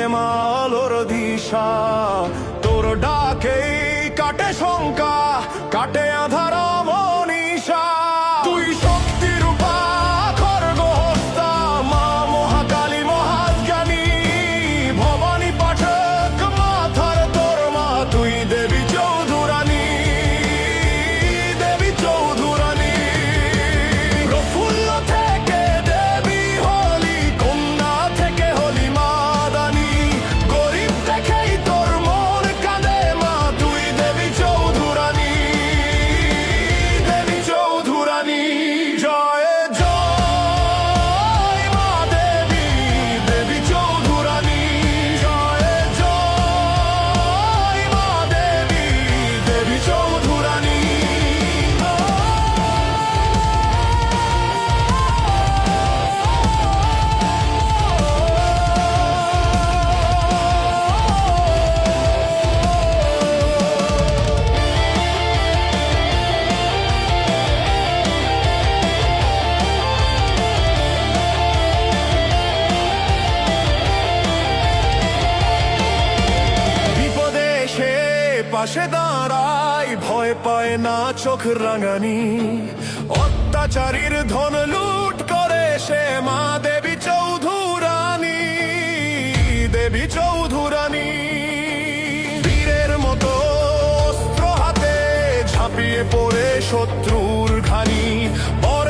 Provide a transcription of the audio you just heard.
যে মালোর দিশা তোর ডাকেই কাটে শঙ্কা কাটে আধারা পাশে দাঁড়ায়, ভয় পায় না চোখ রাঙানি। অত্যাচারীর ধন লুট করে সে মা দেবী চৌধুরানী দেবী চৌধুরানী। বীরের মতো অস্ত্র হাতে ঝাঁপিয়ে পড়ে শত্রুর ঘানি, বর